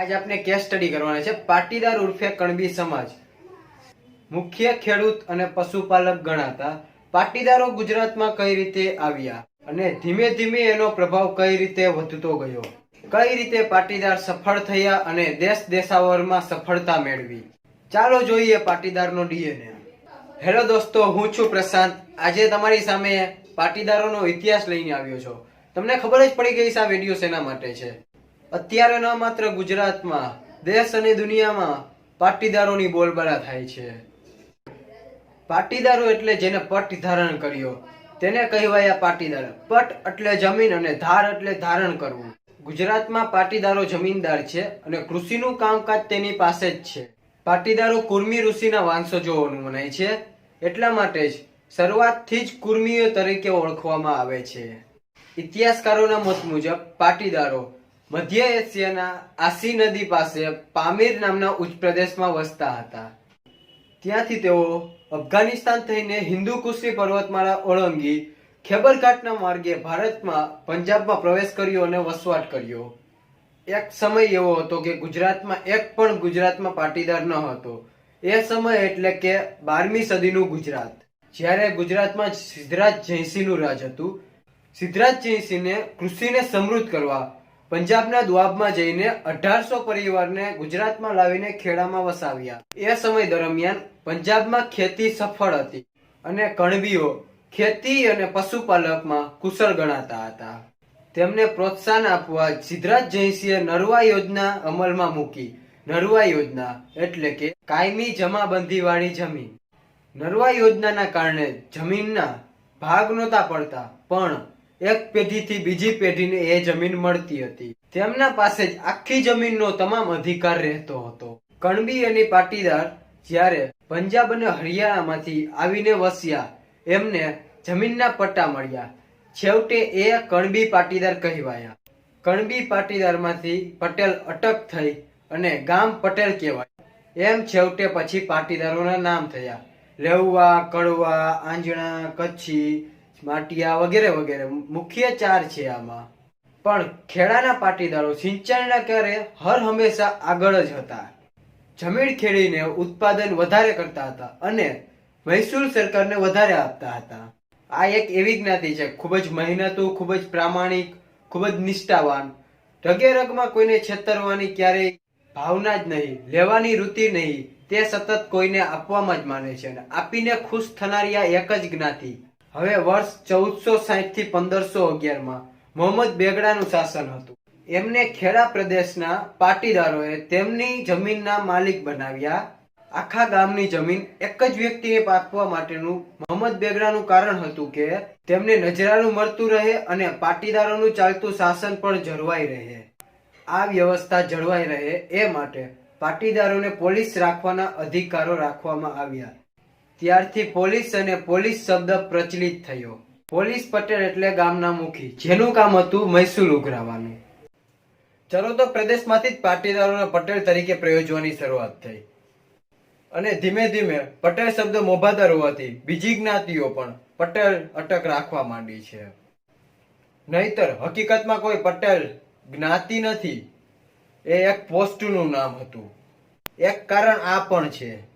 આજ આપણે case study કરવાના છે. પાટીદાર ઉર્ફે કણબી સમાજ. મુખ્ય ખેડૂત અને પશુપાલક ગણાતા પાટીદારો ગુજરાતમાં કઈ રીતે આવ્યા અને ધીમે ધીમે એનો પ્રભાવ કઈ રીતે વધતો ગયો? કઈ રીતે પાટીદાર સફળ થયા અને દેશ દેશાવરમાં સફળતા મેળવી? ચાલો જોઈએ પાટીદારનો ડીએનએ. હેલો દોસ્તો, હું છું પ્રશાંત. આજે તમારી સામે પાટીદારોનો ઇતિહાસ લઈને આવ્યો છું. તમને ખબર જ પડી ગઈ છે આ વીડિયો શેના માટે છે? અત્યારે ન માત્ર ગુજરાતમાં, દેશ અને દુનિયામાં પાટીદારોની બોલબાલા થાય છે. પાટીદારો એટલે જેને પટ ધારણ કર્યો, તેને કહેવાયા પાટીદાર. પટ એટલે જમીન અને ધાર એટલે ધારણ કરવું. ગુજરાતમાં પાટીદારો જમીનદાર છે અને કૃષિનું કામકાજ તેની પાસે જ છે. પાટીદારો કુર્મી ઋષિના વાંસજોઓનું મનાય છે, એટલા માટે જ શરૂઆતથી જ કુર્મીઓ તરીકે ઓળખવામાં આવે છે. ઇતિહાસકારોના મત મુજબ, પાટીદારો મધ્ય એશિયાના આસી નદી પાસે પામીર નામના ઉચ્ચ પ્રદેશમાં વસતા હતા. ત્યાંથી તેઓ અફઘાનિસ્તાન થઈને હિન્દુ કુશી પર્વતમાળા ઓળંગી ખેબરઘાટના માર્ગે ભારતમાં પંજાબમાં પ્રવેશ કર્યો અને વસવાટ કર્યો. એક સમય એવો હતો કે ગુજરાતમાં એક પણ ગુજરાતમાં પાટીદાર ન હતો. એ સમય એટલે કે બારમી સદીનું ગુજરાત. જ્યારે ગુજરાતમાં સિદ્ધરાજ જયસિંહનું રાજ હતું, સિદ્ધરાજ જયસિંહને કૃષિને સમૃદ્ધ કરવા પંજાબના દુઆબમાં જઈને અઢારસો પરિવારને ગુજરાતમાં લાવીને ખેડામાં વસાવ્યા. એ સમય દરમિયાન પંજાબમાં ખેતી સફળ હતી અને કણબીઓ ખેતી અને પશુપાલકમાં કુશળ ગણાતા હતા. તેમને પ્રોત્સાહન આપવા સિદ્ધરાજ જયસિંહે નરવા યોજના અમલમાં મૂકી. નરવા યોજના એટલે કે કાયમી જમાબંધી વાળી જમીન. નરવા યોજનાના કારણે જમીનના ભાગ નહોતા પડતા, પણ એક પેઢીથી બીજી પેઢીને એ જમીન મળતી હતી. તેમના પાસે જ આખી જમીનનો તમામ અધિકાર રહેતો હતો. કણબી અને પાટીદાર જ્યારે પંજાબ અને હરિયાણામાંથી આવીને વસ્યા, એમને જમીનના પટ્ટા મળ્યા. છેવટે એ કણબી પાટીદાર કહેવાયા. કણબી પાટીદારમાંથી પટેલ અટક થઈ અને ગામ પટેલ કહેવાય. એમ છેવટે પછી પાટીદારોના નામ થયા. લેવવા કડવા, આંજણા, કચ્છી માટિયા વગેરે વગેરે. મુખ્ય ચાર છે આમાં. પણ ખેડાના પાટીદારો સિંચાઈના કાર્ય હર હંમેશા આગળ જ હતા. જમીન ખેડીને ઉત્પાદન વધારે કરતા હતા અને મહેસૂલ સરકારને વધારે આપતા હતા. આ એક એવી જ્ઞાતિ છે, ખૂબ જ મહેનતુ, ખૂબ જ પ્રામાણિક, ખૂબ જ નિષ્ઠાવાન. રગે રગમાં કોઈને છેતરવાની ક્યારેય ભાવના જ નહીં, લેવાની વૃત્તિ નહીં. તે સતત કોઈને આપવામાં જ માને છે અને આપીને ખુશ થનારી આ એક જ જ્ઞાતિ. હવે વર્ષ ચૌદસો સાહીઠથી પંદરસો અગિયારમાં મોહમ્મદ બેગડાનું શાસન હતું. એમને ખેડા પ્રદેશના પાટીદારોએ તેમની જમીનના માલિક બનાવ્યા. આખા ગામની જમીન એક જ વ્યક્તિએ પાકવા માટેનું મોહમ્મદ બેગડાનું કારણ હતું કે તેમને નજરાનું મળતું રહે અને પાટીદારોનું ચાલતું શાસન પણ જળવાઈ રહે. આ વ્યવસ્થા જળવાઈ રહે એ માટે પાટીદારોને પોલીસ રાખવાના અધિકારો રાખવામાં આવ્યા. ત્યારથી પોલીસ અને પોલીસ શબ્દ પ્રચલિત થયો. પોલીસ પટેલ એટલે ગામના મુખી, જેનું કામ હતું મહેસૂલ ઉઘરાવાનું. ચલો તો પ્રદેશમાંથી જ પાટીદારોને પટેલ તરીકે પ્રયોજવાની શરૂઆત થઈ. અને ધીમે ધીમે પટેલ શબ્દ મોભાદાર હોવાથી બીજી જ્ઞાતિઓ પણ પટેલ અટક રાખવા માંડી છે. નહીતર હકીકતમાં કોઈ પટેલ જ્ઞાતિ નથી. એ એક પોસ્ટનું નામ હતું. એક કારણ આ પણ છે.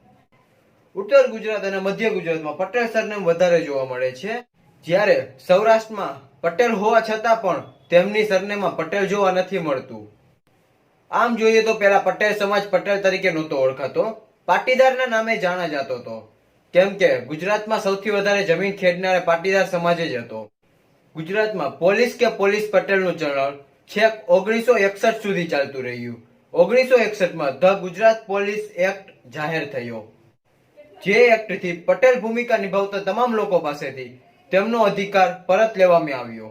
ઉત્તર ગુજરાત અને મધ્ય ગુજરાતમાં પટેલ સરનેમ વધારે જોવા મળે છે. જ્યારે સૌરાષ્ટ્રમાં પટેલ હોવા છતાં પણ તેમની સરનેમમાં પટેલ જોવા નથી મળતું. આમ જોઈએ તો પેલા પટેલ સમાજ પટેલ તરીકે નહોતો ઓળખાતો. પાટીદારના નામે જાણા જતો હતો. કેમ કે ગુજરાતમાં સૌથી વધારે જમીન ખેડનાર પાટીદાર સમાજ જ હતો. ગુજરાતમાં પોલીસ કે પોલીસ પટેલનું ચલણ છેક ઓગણીસો એકસઠ સુધી ચાલતું રહ્યું. ઓગણીસો એકસઠમાં ધ ગુજરાત પોલીસ એક્ટ જાહેર થયો. જે એક્ટથી પટેલ ભૂમિકા નિભાવતા તમામ લોકો પાસેથી તેમનો અધિકાર પરત લેવામાં આવ્યો.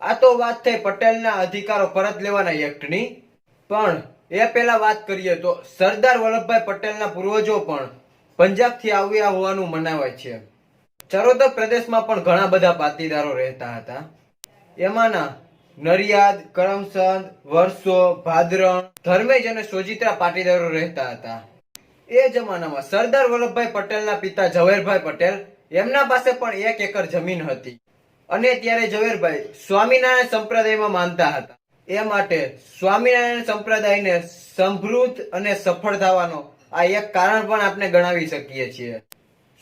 આ તો વાત થઈ પટેલના અધિકારો પરત લેવાના એક્ટની. પણ એ પહેલા વાત કરીએ તો સરદાર વલ્લભભાઈ પટેલના પૂર્વજો પણ પંજાબથી આવ્યા હોવાનું મનાવાય છે. ચરોતર પ્રદેશમાં પણ ઘણા બધા પાટીદારો રહેતા હતા. એમાંના નરિયાદ, કરમસદ, વર્ષો, ભાદરણ, ધર્મેજ અને સોજિત્રા પાટીદારો રહેતા હતા. એ જમાનામાં સરદાર વલ્લભભાઈ પટેલના પિતા ઝવેરભાઈ પટેલ એમના પાસે પણ એક એકર જમીન હતી. અને ત્યારે ઝવેરભાઈ સ્વામિનારાયણ સંપ્રદાયમાં માનતા હતા. એ માટે સ્વામિનારાયણ સંપ્રદાયને સમૃદ્ધ અને સફળ થવાનો આ એક કારણ પણ આપણે ગણાવી શકીએ છીએ.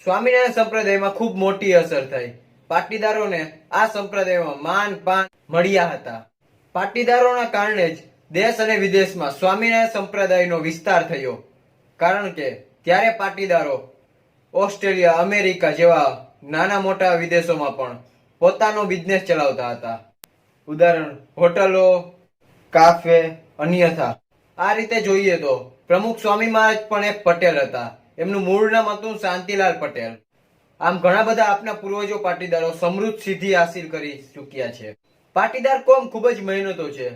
સ્વામિનારાયણ સંપ્રદાયમાં ખૂબ મોટી અસર થઈ. પાટીદારોને આ સંપ્રદાયમાં માન, પાન મળ્યા હતા. પાટીદારોના કારણે જ દેશ અને વિદેશમાં સ્વામિનારાયણ સંપ્રદાયનો વિસ્તાર થયો. કારણ કે ત્યારે પાટીદારો ઓસ્ટ્રેલિયા, અમેરિકા જેવા નાના મોટા વિદેશોમાં પણ પોતાનો બિઝનેસ ચલાવતા હતા. ઉદાહરણ, હોટલો કાફે અન્યથા. આ રીતે જોઈએ તો પ્રમુખ સ્વામી મહારાજ પણ એક પટેલ હતા. એમનું મૂળ નામ હતું શાંતિલાલ પટેલ. આમ ઘણા બધા આપના પૂર્વજો પાટીદારો સમૃદ્ધ સિદ્ધિ હાસિલ કરી ચૂક્યા છે. પાટીદાર કોમ ખૂબ જ મહેનતો છે.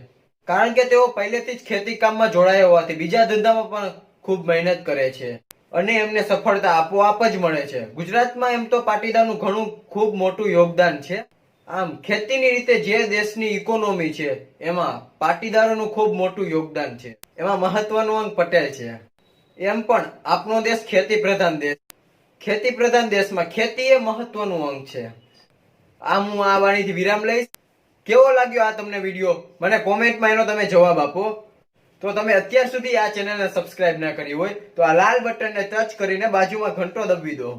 કારણ કે તેઓ પહેલેથી જ ખેતી કામમાં જોડાયા હોવાથી બીજા ધંધામાં પણ ખૂબ મહેનત કરે છે અને એમને સફળતા આપોઆપ જ મળે છે. ગુજરાતમાં એમ તો પાટીદારનું ઘણું ખૂબ મોટું યોગદાન છે. આમ ખેતીની રીતે જે દેશની ઇકોનોમી છે, એમાં પાટીદારોનું ખૂબ મોટું યોગદાન છે. એમાં મહત્વનો અંગ પટેલ છે. એમ પણ આપણો દેશ ખેતી પ્રધાન દેશ. ખેતી પ્રધાન દેશમાં ખેતી એ મહત્વનું અંગ છે. આમ હું આ વાણીથી વિરામ લઈશ. કેવો લાગ્યો આ તમને વીડિયો? મને કોમેન્ટમાં એનો તમે જવાબ આપો. તો તમે અત્યાર સુધી આ ચેનલને સબસ્ક્રાઇબ ના કરી હોય, તો આ લાલ બટનને ટચ કરીને બાજુમાં ઘંટો દબી દો.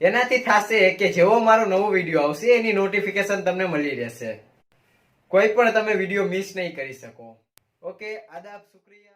એનાથી થશે કે જેવો મારો નવો વીડિયો આવશે, એની નોટિફિકેશન તમને મળી રહેશે. કોઈ પણ તમે વીડિયો મિસ નહીં કરી શકો. ઓકે આદાબ, શુક્રિયા.